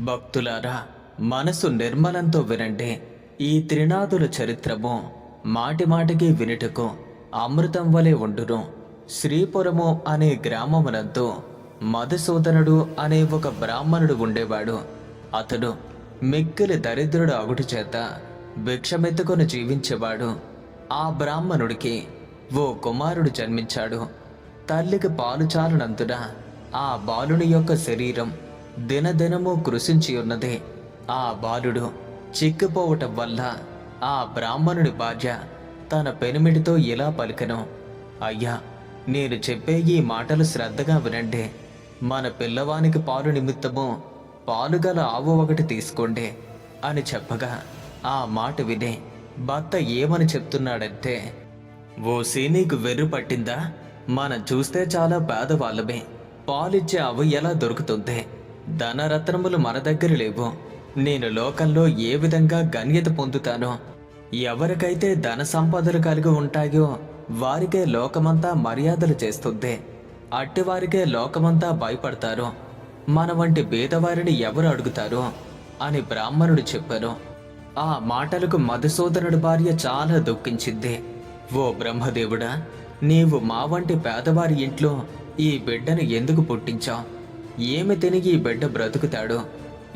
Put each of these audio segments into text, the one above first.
భక్తులారా మనసు నిర్మలంతో వినండి. ఈ త్రినాథుల చరిత్రము మాటిమాటికి వినుటకు అమృతం వలె ఉండును. శ్రీపురము అనే గ్రామమునందు మధుసూదనుడు అనే ఒక బ్రాహ్మణుడు ఉండేవాడు. అతడు మిక్కిలి దరిద్రుడు అగుటి చేత భిక్షమెత్తుకొని జీవించేవాడు. ఆ బ్రాహ్మణుడికి ఓ కుమారుడు జన్మించాడు. తల్లికి పాలు చాలనందున ఆ బాలుని యొక్క శరీరం దినదినము కృషించి ఉన్నది. ఆ బాలుడు చిక్కిపోవటం వల్ల ఆ బ్రాహ్మణుడి భార్య తన పెనిమిడితో ఇలా పలికను. అయ్యా నేను చెప్పే ఈ మాటలు శ్రద్ధగా వినండి. మన పిల్లవానికి పాలు నిమిత్తము పాలుగల ఆవు ఒకటి తీసుకోండి అని చెప్పగా ఆ మాట వినే భర్త ఏమని చెప్తున్నాడంటే ఓ సీనీకు వెర్రు పట్టిందా? మనం చూస్తే చాలా పేదవాళ్ళమే. పాలిచ్చే అవి ఎలా దొరుకుతుంది? ధనరత్నములు మన దగ్గర లేవు. నేను లోకంలో ఏ విధంగా గణ్యత పొందుతానో ఎవరికైతే ధన సంపదలు కలిగి ఉంటాయో వారికే లోకమంతా మర్యాదలు చేస్తుంది. అట్టివారికే లోకమంతా భయపడతారు. మన వంటి బీదవారిని ఎవరు అడుగుతారు? అని బ్రాహ్మణుడు చెప్పారు ఆ మాటలకు మధుసూదనుడి భార్య చాలా దుఃఖించింది. ఓ బ్రహ్మదేవుడా నీవు మా వంటి పేదవారి ఇంట్లో ఈ బిడ్డను ఎందుకు పుట్టించావు? ఏమి తినిగి ఈ బిడ్డ బ్రతుకుతాడు?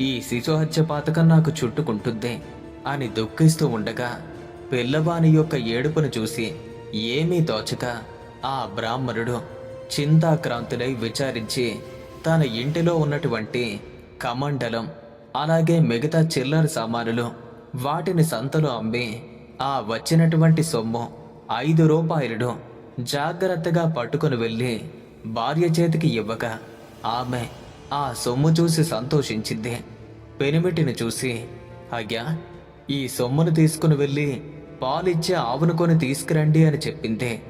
ఈ శిశుహత్య పాతకం నాకు చుట్టుకుంటుంది అని దుఃఖిస్తూ ఉండగా పిల్లవాని యొక్క ఏడుపును చూసి ఏమీ తోచక ఆ బ్రాహ్మణుడు చింతాక్రాంతులై విచారించి తన ఇంటిలో ఉన్నటువంటి కమండలం అలాగే మిగతా చిల్లర సామానులు వాటిని సంతలో అమ్మి ఆ వచ్చినటువంటి సొమ్ము ఐదు రూపాయలను జాగ్రత్తగా పట్టుకొని వెళ్ళి భార్య చేతికి ఇవ్వగా ఆమె ఆ సొమ్ము చూసి సంతోషించింది. పెనిమిటిని చూసి అయ్యా ఈ సొమ్మును తీసుకుని వెళ్ళి పాలిచ్చే ఆవును కొని తీసుకురండి అని చెప్పింది.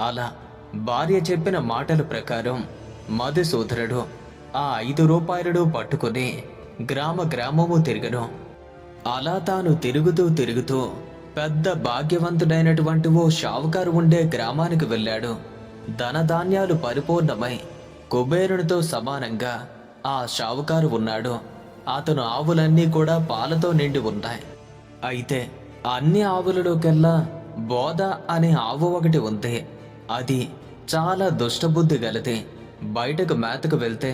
అలా భార్య చెప్పిన మాటల ప్రకారం మధుసూదరుడు ఆ ఐదు రూపాయలను పట్టుకుని గ్రామ గ్రామము తిరగను. అలా తాను తిరుగుతూ తిరుగుతూ పెద్ద భాగ్యవంతుడైనటువంటి ఓ షావుకారు ఉండే గ్రామానికి వెళ్ళాడు. ధనధాన్యాలు పరిపూర్ణమై కుబేరునితో సమానంగా ఆ షావుకారు ఉన్నాడు. అతను ఆవులన్నీ కూడా పాలతో నిండి ఉన్నాయి అయితే అన్ని ఆవులలోకెల్లా బోధ అనే ఆవు ఒకటి ఉంది అది చాలా దుష్టబుద్ధి గలది. బయటకు మేతకు వెళ్తే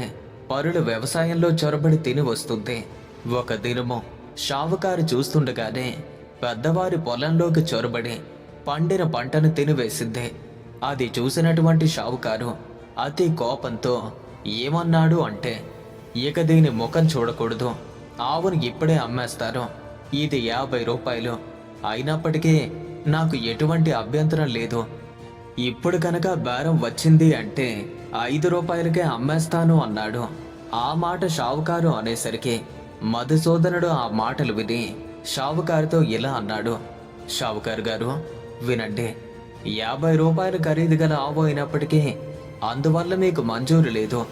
పరులు వ్యవసాయంలో చొరబడి తిని వస్తుంది ఒక దినము షావుకారు చూస్తుండగానే పెద్దవారి పొలంలోకి చొరబడి పండిన పంటను తినివేసింది. అది చూసినటువంటి షావుకారు అతి కోపంతో ఏమన్నాడు అంటే ఇక దీని ముఖం చూడకూడదు. ఆవును ఇప్పుడే అమ్మేస్తారు. ఇది యాభై రూపాయలు. అయినప్పటికీ నాకు ఎటువంటి అభ్యంతరం లేదు. ఇప్పుడు కనుక బేరం వచ్చింది అంటే ఐదు రూపాయలకే అమ్మేస్తాను అన్నాడు. ఆ మాట షావుకారు అనేసరికి మధుసూదనుడు ఆ మాటలు విని షావుకారుతో ఇలా అన్నాడు. షావుకారు గారు వినండి యాభై రూపాయలు ఖరీదు గల ఆవు అయినప్పటికీ అందువల్ల మీకు మంజూరు లేదు.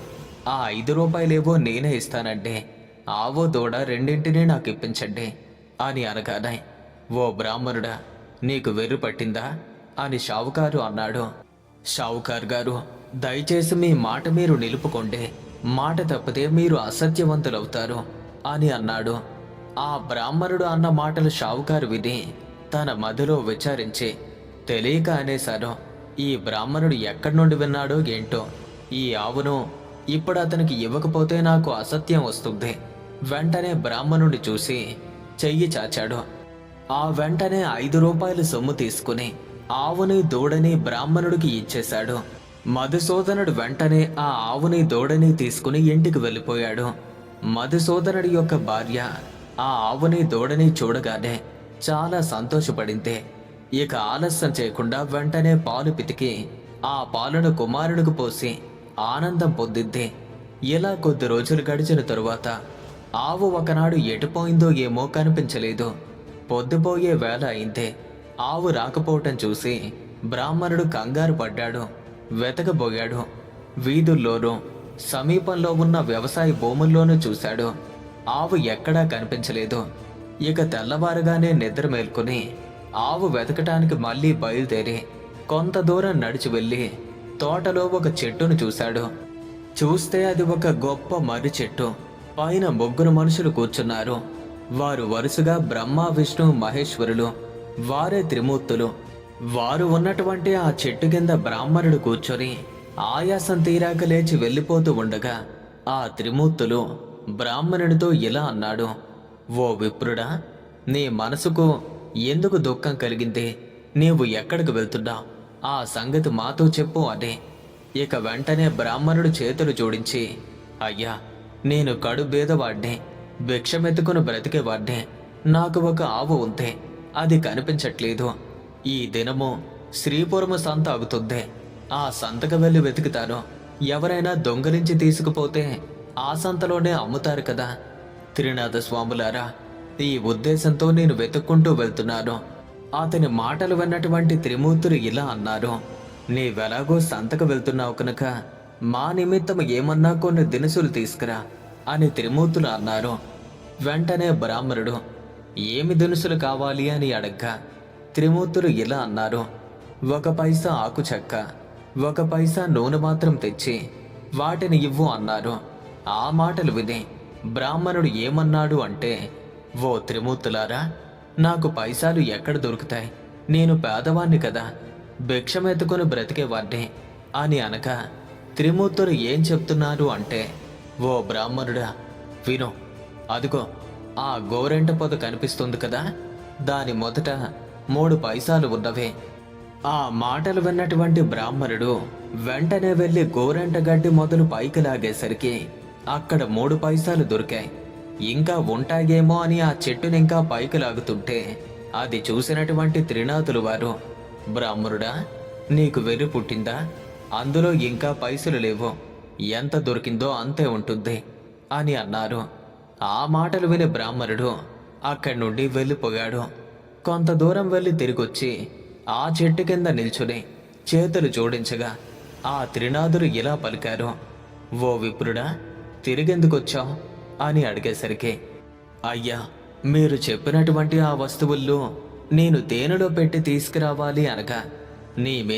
ఆ ఐదు రూపాయలేవో నేనే ఇస్తానండి ఆవో దూడ రెండింటినీ నాకు ఇప్పించండి అని అనగానే ఓ బ్రాహ్మణుడా నీకు వెర్రు పట్టిందా? అని షావుకారు అన్నాడు. షావుకార్ గారు దయచేసి మీ మాట మీరు నిలుపుకోండి. మాట తప్పితే మీరు అసత్యవంతులవుతారు అని అన్నాడు. ఆ బ్రాహ్మణుడు అన్న మాటలు షావుకారు విని తన మదిలో విచారించి తెలియక అనేశారు ఈ బ్రాహ్మణుడు ఎక్కడి నుండి విన్నాడో ఏంటో? ఈ ఆవును ఇప్పుడు అతనికి ఇవ్వకపోతే నాకు అసత్యం వస్తుంది. వెంటనే బ్రాహ్మణుడి చూసి చెయ్యి చాచాడు. ఆ వెంటనే ఐదు రూపాయల సొమ్ము తీసుకుని ఆవుని దూడని బ్రాహ్మణుడికి ఇచ్చేశాడు. మధుసూదనుడు వెంటనే ఆ ఆవుని దూడని తీసుకుని ఇంటికి వెళ్ళిపోయాడు. మధుసూదనుడి యొక్క భార్య ఆ ఆవుని దూడని చూడగానే చాలా సంతోషపడింది. ఇక ఆలస్యం చేయకుండా వెంటనే పాలు పితికి ఆ పాలను కుమారుడికి పోసి ఆనందం పొందింది ఇలా కొద్ది రోజులు గడిచిన తరువాత ఆవు ఒకనాడు ఎటుపోయిందో ఏమో కనిపించలేదు. పొద్దుపోయే వేళ అయిందే. ఆవు రాకపోవటం చూసి బ్రాహ్మణుడు కంగారు పడ్డాడు. వెతకబోయాడు. వీధుల్లోనూ సమీపంలో ఉన్న వ్యవసాయ భూముల్లోనూ చూశాడు. ఆవు ఎక్కడా కనిపించలేదు. ఇక తెల్లవారుగానే నిద్ర మేల్కొని ఆవు వెతకటానికి మళ్ళీ బయలుదేరి కొంత దూరం నడిచి వెళ్ళి తోటలో ఒక చెట్టును చూశాడు. చూస్తే అది ఒక గొప్ప మర్రి చెట్టు. పైన ముగ్గురు మనుషులు కూర్చున్నారు. వారు వరుసగా బ్రహ్మ విష్ణు మహేశ్వరులు వారే త్రిమూర్తులు. వారు ఉన్నటువంటి ఆ చెట్టు కింద బ్రాహ్మణుడు కూర్చొని ఆయాసం తీరాక లేచి వెళ్ళిపోతూ ఉండగా ఆ త్రిమూర్తులు బ్రాహ్మణుడితో ఇలా అన్నాడు ఓ విప్రుడా నీ మనసుకు ఎందుకు దుఃఖం కలిగింది? నీవు ఎక్కడికి వెళ్తున్నావు ఆ సంగతి మాతో చెప్పు అని ఇక వెంటనే బ్రాహ్మణుడు చేతులు జోడించి అయ్యా నేను కడు బేదవాడ్నే భిక్షమెత్తుకుని బ్రతికేవాడ్నే. నాకు ఒక ఆవు ఉంది అది కనిపించట్లేదు. ఈ దినము శ్రీపురము సంత అవుతుంది. ఆ సంతకు వెళ్ళి వెతుకుతాను. ఎవరైనా దొంగలించి తీసుకుపోతే ఆ సంతలోనే అమ్ముతారు కదా. త్రినాథ స్వాములారా ఈ ఉద్దేశంతో నేను వెతుక్కుంటూ వెళ్తున్నాను. అతని మాటలు విన్నటువంటి త్రిమూర్తులు ఇలా అన్నారు. నీవెలాగో సంతకు వెళ్తున్నావు కనుక మా నిమిత్తం ఏమన్నా కొన్ని దినుసులు తీసుకురా అని త్రిమూర్తులు అన్నారు. వెంటనే బ్రాహ్మణుడు ఏమి దినుసులు కావాలి అని అడగ్గా? త్రిమూర్తులు ఇలా అన్నారు. ఒక పైసా ఆకు చెక్క ఒక పైసా నూనె మాత్రం తెచ్చి వాటిని ఇవ్వు అన్నారు. ఆ మాటలు విని బ్రాహ్మణుడు ఏమన్నాడు అంటే ఓ త్రిమూర్తులారా నాకు పైసాలు ఎక్కడ దొరుకుతాయి? నేను పేదవాణ్ణి కదా. భిక్షమెత్తుకుని బ్రతికేవాడిని. అని అనక త్రిమూర్తులు ఏం చెప్తున్నారు అంటే ఓ బ్రాహ్మణుడా విను. అదిగో ఆ గోరెంట పొద కనిపిస్తుంది కదా. దాని మొదట మూడు పైసాలు ఉన్నవే. ఆ మాటలు విన్నటువంటి బ్రాహ్మణుడు వెంటనే వెళ్ళి గోరెంట గడ్డి మొదలు పైకి లాగేసరికి అక్కడ మూడు పైసాలు దొరికాయి. ఇంకా ఉంటాయేమో అని ఆ చెట్టుని ఇంకా పైకి లాగుతుంటే అది చూసినటువంటి త్రినాథులు వారు బ్రాహ్మణుడా నీకు వెర్రి పుట్టిందా? అందులో ఇంకా పైసలు లేవు. ఎంత దొరికిందో అంతే ఉంటుంది అని అన్నారు. ఆ మాటలు విని బ్రాహ్మణుడు అక్కడి నుండి వెళ్ళిపోయాడు. కొంత దూరం వెళ్ళి తిరిగొచ్చి ఆ చెట్టు కింద నిల్చుని చేతులు జోడించగా ఆ త్రినాథులు ఇలా పలికారు ఓ విప్రుడా తిరిగెందుకొచ్చావు? అని అడిగేసరికి అయ్యా మీరు చెప్పినటువంటి ఆ వస్తువుల్లో నేను తేనెలో పెట్టి తీసుకురావాలి అనగా నీ మీద